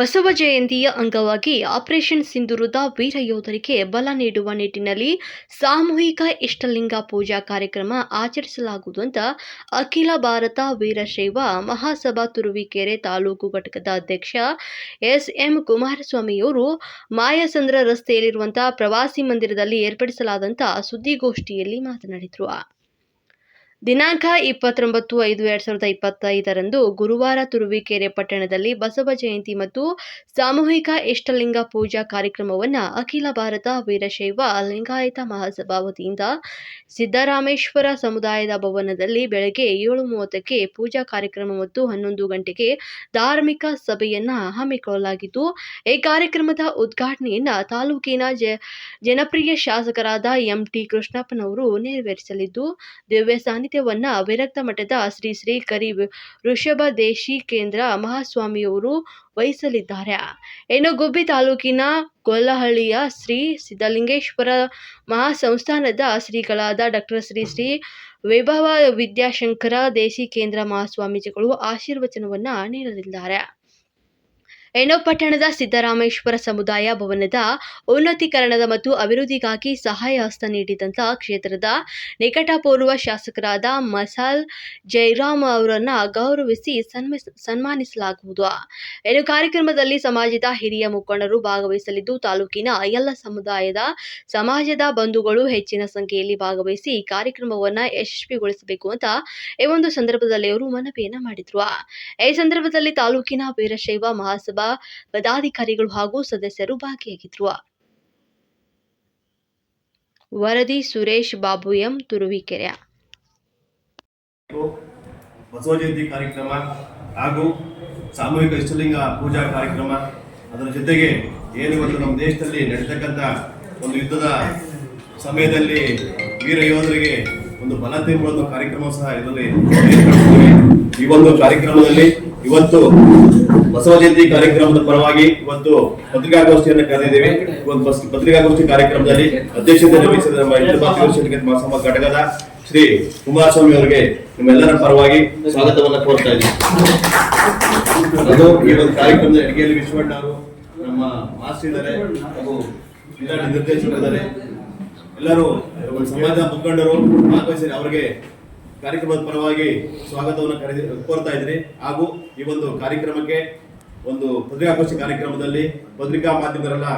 ಬಸವ ಜಯಂತಿಯ ಅಂಗವಾಗಿ ಆಪರೇಷನ್ ಸಿಂಧೂರದ ವೀರ ಯೋಧರಿಗೆ ಬಲ ನೀಡುವ ನಿಟ್ಟಿನಲ್ಲಿ ಸಾಮೂಹಿಕ ಇಷ್ಟಲಿಂಗ ಪೂಜಾ ಕಾರ್ಯಕ್ರಮ ಆಚರಿಸಲಾಗುವುದು ಅಂತ ಅಖಿಲ ಭಾರತ ವೀರಶೈವ ಮಹಾಸಭಾ ತುರುವಿಕೆರೆ ತಾಲೂಕು ಘಟಕದ ಅಧ್ಯಕ್ಷ ಎಸ್ ಎಂ ಕುಮಾರಸ್ವಾಮಿಯವರು ಮಾಯಸಂದ್ರ ರಸ್ತೆಯಲ್ಲಿರುವಂತಹ ಪ್ರವಾಸಿ ಮಂದಿರದಲ್ಲಿ ಏರ್ಪಡಿಸಲಾದಂಥ ಸುದ್ದಿಗೋಷ್ಠಿಯಲ್ಲಿ ಮಾತನಾಡಿದರು. ದಿನಾಂಕ ಇಪ್ಪತ್ತೊಂಬತ್ತು ಐದು ಎರಡು ಸಾವಿರದ ಇಪ್ಪತ್ತೈದರಂದು ಗುರುವಾರ ತುರುವಿಕೆರೆ ಪಟ್ಟಣದಲ್ಲಿ ಬಸವ ಜಯಂತಿ ಮತ್ತು ಸಾಮೂಹಿಕ ಇಷ್ಟಲಿಂಗ ಪೂಜಾ ಕಾರ್ಯಕ್ರಮವನ್ನು ಅಖಿಲ ಭಾರತ ವೀರಶೈವ ಲಿಂಗಾಯತ ಮಹಾಸಭಾ ವತಿಯಿಂದ ಸಿದ್ದರಾಮೇಶ್ವರ ಸಮುದಾಯದ ಭವನದಲ್ಲಿ ಬೆಳಗ್ಗೆ ಏಳು ಮೂವತ್ತಕ್ಕೆ ಪೂಜಾ ಕಾರ್ಯಕ್ರಮ ಮತ್ತು ಹನ್ನೊಂದು ಗಂಟೆಗೆ ಧಾರ್ಮಿಕ ಸಭೆಯನ್ನು ಹಮ್ಮಿಕೊಳ್ಳಲಾಗಿದ್ದು ಈ ಕಾರ್ಯಕ್ರಮದ ಉದ್ಘಾಟನೆಯನ್ನು ತಾಲೂಕಿನ ಜ, ಜನಪ್ರಿಯ ಶಾಸಕರಾದ ಎಂ ಟಿ ಕೃಷ್ಣಪ್ಪನವರು ನೆರವೇರಿಸಲಿದ್ದು, ದಿವ್ಯ ಸಾನ್ನಿಧ್ಯವನ್ನ ವಿರಕ್ತ ಮಠದ ಶ್ರೀ ಶ್ರೀ ಕರಿ ವೃಷಭ ದೇಶಿ ಕೇಂದ್ರ ಮಹಾಸ್ವಾಮಿಯವರು ವಹಿಸಲಿದ್ದಾರೆ. ಇನ್ನು ಗುಬ್ಬಿ ತಾಲೂಕಿನ ಗೊಲ್ಲಹಳ್ಳಿಯ ಶ್ರೀ ಸಿದ್ಧಲಿಂಗೇಶ್ವರ ಮಹಾಸಂಸ್ಥಾನದ ಶ್ರೀಗಳಾದ ಡಾಕ್ಟರ್ ಶ್ರೀ ಶ್ರೀ ವೈಭವ ವಿದ್ಯಾಶಂಕರ ದೇಶಿ ಕೇಂದ್ರ ಮಹಾಸ್ವಾಮೀಜಿಗಳು ಆಶೀರ್ವಚನವನ್ನ ನೀಡಲಿದ್ದಾರೆ. ಎಣ್ಣೋ ಪಟ್ಟಣದ ಸಿದ್ದರಾಮೇಶ್ವರ ಸಮುದಾಯ ಭವನದ ಉನ್ನತೀಕರಣದ ಮತ್ತು ಅಭಿವೃದ್ಧಿಗಾಗಿ ಸಹಾಯ ಹಸ್ತ ನೀಡಿದಂಥ ಕ್ಷೇತ್ರದ ನಿಕಟಪೂರ್ವ ಶಾಸಕರಾದ ಮಸಾಲ್ ಜೈರಾಮ್ ಅವರನ್ನ ಗೌರವಿಸಿ ಸನ್ಮ, ಸನ್ಮಾನಿಸಲಾಗುವುದು. ಇನ್ನು ಕಾರ್ಯಕ್ರಮದಲ್ಲಿ ಸಮಾಜದ ಹಿರಿಯ ಮುಖಂಡರು ಭಾಗವಹಿಸಲಿದ್ದು, ತಾಲೂಕಿನ ಎಲ್ಲ ಸಮುದಾಯದ ಸಮಾಜದ ಬಂಧುಗಳು ಹೆಚ್ಚಿನ ಸಂಖ್ಯೆಯಲ್ಲಿ ಭಾಗವಹಿಸಿ ಕಾರ್ಯಕ್ರಮವನ್ನ ಯಶಸ್ವಿಗೊಳಿಸಬೇಕು ಅಂತ ಈ ಒಂದು ಸಂದರ್ಭದಲ್ಲಿ ಅವರು ಮನವಿಯನ್ನ ಮಾಡಿದ್ರು. ಈ ಸಂದರ್ಭದಲ್ಲಿ ತಾಲೂಕಿನ ವೀರಶೈವ ಮಹಾಸಭಾ ಪದಾಧಿಕಾರಿಗಳು ಹಾಗೂ ಸದಸ್ಯರು ಭಾಗಿಯಾಗಿದ್ರು ವರದಿ ಸುರೇಶ್ ಬಾಬು ಎಂ, ತುರುವಿಕೆರೆ ಬಸವ ಜಯಂತಿ ಕಾರ್ಯಕ್ರಮ ಹಾಗೂ ಸಾಮೂಹಿಕ ಇಷ್ಟಲಿಂಗ ಪೂಜಾ ಕಾರ್ಯಕ್ರಮ, ಅದರ ಜೊತೆಗೆ ಏನು ಇವತ್ತು ನಮ್ಮ ದೇಶದಲ್ಲಿ ನಡೀತಕ್ಕಂಥ ಒಂದು ಯುದ್ಧದ ಸಮಯದಲ್ಲಿ ವೀರ ಯೋಧರಿಗೆ ಒಂದು ಬಲ ತುಂಬುವ ಕಾರ್ಯಕ್ರಮ ಸಹ ಇದರಲ್ಲಿ. ಈ ಒಂದು ಕಾರ್ಯಕ್ರಮದಲ್ಲಿ ಇವತ್ತು ಬಸವ ಜಯಂತಿ ಕಾರ್ಯಕ್ರಮದ ಪರವಾಗಿ ಇವತ್ತು ಪತ್ರಿಕಾಗೋಷ್ಠಿಯನ್ನು ಕರೆದಿದ್ದೇವೆ. ಇವತ್ತು ಪತ್ರಿಕಾಗೋಷ್ಠಿ ಕಾರ್ಯಕ್ರಮದಲ್ಲಿ ಅಧ್ಯಕ್ಷತೆ ವಹಿಸಿದ ನಮ್ಮ ಮಹಾಸಭಾ ಘಟಕದ ಶ್ರೀ ಕುಮಾರಸ್ವಾಮಿ ಅವರಿಗೆ ನಿಮ್ಮೆಲ್ಲರ ಪರವಾಗಿ ಸ್ವಾಗತವನ್ನ ಕೋರ್ತಾ ಇದ್ದೀವಿ ಈ ಒಂದು ಕಾರ್ಯಕ್ರಮದ ಅಡಿಗೆಯಲ್ಲಿ ವಿಶ್ವಣ್ಣ ಅವರು ನಮ್ಮ ಮಾಸ್ಟರ್ ಇದ್ದಾರೆ. ಹಾಗೂ ನಿರ್ದೇಶಕರಿದ್ದಾರೆ. ಎಲ್ಲರೂ ಸಮಾಜ ಮುಖಂಡರು ಭಾಗವಹಿಸಿ ಅವರಿಗೆ ಕಾರ್ಯಕ್ರಮದ ಪರವಾಗಿ ಸ್ವಾಗತವನ್ನು ಕರೆದಿ, ಕೋರ್ತಾ ಇದ್ದೀನಿ. ಹಾಗೂ ಈ ಒಂದು ಕಾರ್ಯಕ್ರಮಕ್ಕೆ ಒಂದು ಪತ್ರಿಕಾಗೋಷ್ಠಿ ಕಾರ್ಯಕ್ರಮದಲ್ಲಿ ಪತ್ರಿಕಾ ಮಾಧ್ಯಮರೆಲ್ಲ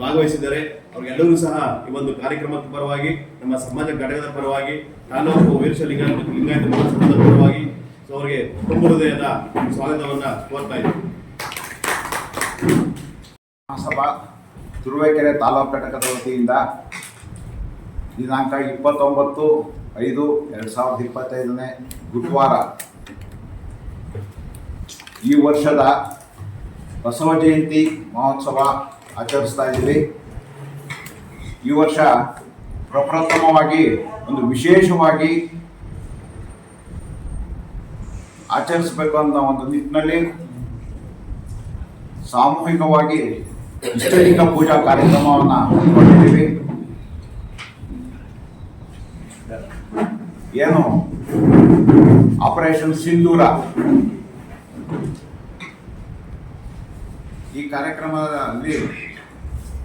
ಭಾಗವಹಿಸಿದ್ದಾರೆ. ಅವ್ರಿಗೆಲ್ಲರೂ ಸಹ ಈ ಒಂದು ಕಾರ್ಯಕ್ರಮದ ಪರವಾಗಿ, ನಮ್ಮ ಸಮಾಜ ಘಟಕದ ಪರವಾಗಿ, ತಾಲೂಕು ವೀರಶಲಿಂಗ ಲಿಂಗಾಯತ ಮಹಾಸಂಘದ ಪರವಾಗಿ ಸೊ ಅವರಿಗೆ ತುಂಬ ಹೃದಯದ ಸ್ವಾಗತವನ್ನು ಕೋರ್ತಾ ಇದ್ದೀನಿ. ಮಹಾಸಭಾ ತುರುವೇಕೆರೆ ತಾಲೂಕು ಘಟಕದ ವತಿಯಿಂದ ದಿನಾಂಕ ಇಪ್ಪತ್ತೊಂಬತ್ತು ಐದು ಎರಡು ಸಾವಿರದ ಇಪ್ಪತ್ತೈದನೇ ಗುರುವಾರ ಈ ವರ್ಷದ ಬಸವ ಜಯಂತಿ ಮಹೋತ್ಸವ ಆಚರಿಸ್ತಾ ಇದ್ದೀವಿ. ಈ ವರ್ಷ ಪ್ರಪ್ರಥಮವಾಗಿ ಒಂದು ವಿಶೇಷವಾಗಿ ಆಚರಿಸಬೇಕು ಅನ್ನೋ ಒಂದು ನಿಟ್ಟಿನಲ್ಲಿ ಸಾಮೂಹಿಕವಾಗಿ ಇಷ್ಟಲಿಂಗ ಪೂಜಾ ಕಾರ್ಯಕ್ರಮವನ್ನು ಹಮ್ಮಿಕೊಂಡಿದ್ದೀವಿ ಏನು ಆಪರೇಷನ್ ಸಿಂಧೂರ. ಈ ಕಾರ್ಯಕ್ರಮದಲ್ಲಿ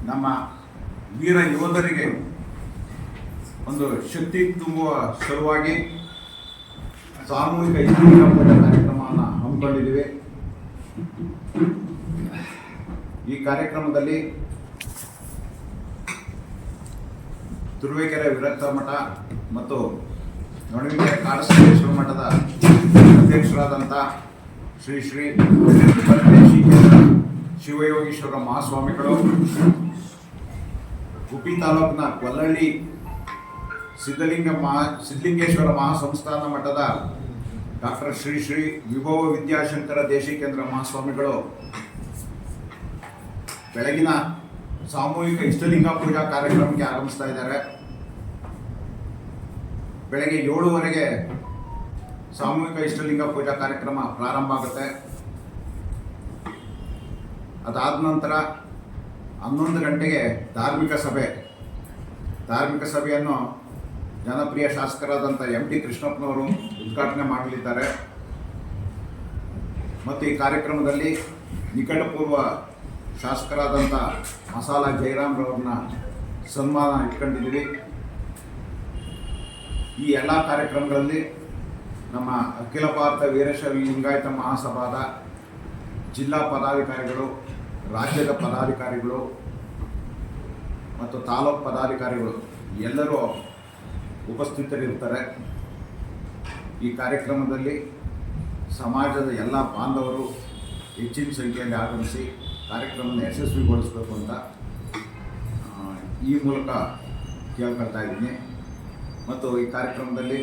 ನಮ್ಮ ವೀರ ಯೋಧರಿಗೆ ಒಂದು ಶಕ್ತಿ ತುಂಬುವ ಸಲುವಾಗಿ ಸಾಮೂಹಿಕ ಕಾರ್ಯಕ್ರಮವನ್ನು ಹಮ್ಮಿಕೊಂಡಿದ್ದೀವಿ. ಈ ಕಾರ್ಯಕ್ರಮದಲ್ಲಿ ತುರುವೇಕೆರೆ ವಿರಕ್ತ ಮಠ ಮತ್ತು ನಡುವಿನ ಕಾಡಸಿದ್ದೇಶ್ವರ ಮಠದ ಅಧ್ಯಕ್ಷರಾದಂಥ ಶ್ರೀ ಶ್ರೀ ಶಿವಯೋಗೀಶ್ವರ ಮಹಾಸ್ವಾಮಿಗಳು. ಗುಬ್ಬಿ ತಾಲೂಕಿನ ಕೊಲ್ಲಳ್ಳಿ ಸಿದ್ಧಲಿಂಗ ಮಹಾ, ಸಿದ್ಧಲಿಂಗೇಶ್ವರ ಮಹಾಸಂಸ್ಥಾನ ಮಠದ ಡಾಕ್ಟರ್ ಶ್ರೀ ಶ್ರೀ ವಿಭವ ವಿದ್ಯಾಶಂಕರ ದೇಶಿಕೇಂದ್ರ ಮಹಾಸ್ವಾಮಿಗಳು. ಬೆಳಗಿನ ಸಾಮೂಹಿಕ ಇಷ್ಟಲಿಂಗ ಪೂಜಾ ಕಾರ್ಯಕ್ರಮಕ್ಕೆ ಆಗಮಿಸ್ತಾ ಇದ್ದಾರೆ. ಬೆಳಗ್ಗೆ ಏಳುವರೆಗೆ ಸಾಮೂಹಿಕ ಇಷ್ಟಲಿಂಗ ಪೂಜಾ ಕಾರ್ಯಕ್ರಮ ಪ್ರಾರಂಭ ಆಗುತ್ತೆ. ಅದಾದ ನಂತರ ಹನ್ನೊಂದು ಗಂಟೆಗೆ ಧಾರ್ಮಿಕ ಸಭೆ. ಧಾರ್ಮಿಕ ಸಭೆಯನ್ನು ಜನಪ್ರಿಯ ಶಾಸಕರಾದಂಥ ಎಂ ಟಿ ಕೃಷ್ಣಪ್ಪನವರು ಉದ್ಘಾಟನೆ ಮಾಡಲಿದ್ದಾರೆ. ಮತ್ತು ಈ ಕಾರ್ಯಕ್ರಮದಲ್ಲಿ ನಿಕಟಪೂರ್ವ ಶಾಸಕರಾದಂಥ ಮಸಾಲ ಜಯರಾಮ್ರವ್ರನ್ನ ಸನ್ಮಾನ ಇಟ್ಕೊಂಡಿದ್ದೀವಿ. ಈ ಎಲ್ಲ ಕಾರ್ಯಕ್ರಮಗಳಲ್ಲಿ ನಮ್ಮ ಅಖಿಲ ಭಾರತ ವೀರಶೈವ ಲಿಂಗಾಯತ ಮಹಾಸಭಾದ ಜಿಲ್ಲಾ ಪದಾಧಿಕಾರಿಗಳು, ರಾಜ್ಯದ ಪದಾಧಿಕಾರಿಗಳು ಮತ್ತು ತಾಲೂಕು ಪದಾಧಿಕಾರಿಗಳು ಎಲ್ಲರೂ ಉಪಸ್ಥಿತರಿರ್ತಾರೆ. ಈ ಕಾರ್ಯಕ್ರಮದಲ್ಲಿ ಸಮಾಜದ ಎಲ್ಲ ಬಾಂಧವರು ಹೆಚ್ಚಿನ ಸಂಖ್ಯೆಯಲ್ಲಿ ಆಗಮಿಸಿ ಕಾರ್ಯಕ್ರಮವನ್ನು ಯಶಸ್ವಿಗೊಳಿಸಬೇಕು ಅಂತ ಈ ಮೂಲಕ ಕೇಳ್ಕೊಳ್ತಾ ಇದ್ದೀನಿ. ಮತ್ತು ಈ ಕಾರ್ಯಕ್ರಮದಲ್ಲಿ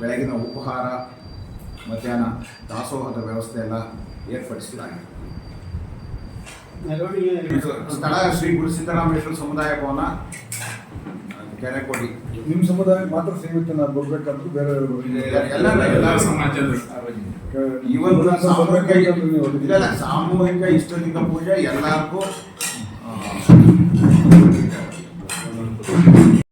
ಬೆಳಗಿನ ಉಪಹಾರ ಮಧ್ಯಾಹ್ನ ದಾಸೋಹದ ವ್ಯವಸ್ಥೆ ಎಲ್ಲ ಏರ್ಪಡಿಸಲಾಗಿದೆ ಸ್ಥಳ ಶ್ರೀ ಗುರು ಸಿದ್ದರಾಮೇಶ್ವರ ಸಮುದಾಯ ಭವನ ಕೆರೆಕೋಡಿ. ನಿಮ್ಮ ಸಮುದಾಯಕ್ಕೆ ಮಾತ್ರ ಸೀಮಿತ ನಾವು ಬರ್ಬೇಕಂತ ಬೇರೆ ಇವತ್ತು ಸಾಮೂಹಿಕ ಸಾಮೂಹಿಕ ಇಷ್ಟಲಿಂಗ ಪೂಜೆ ಎಲ್ಲರಿಗೂ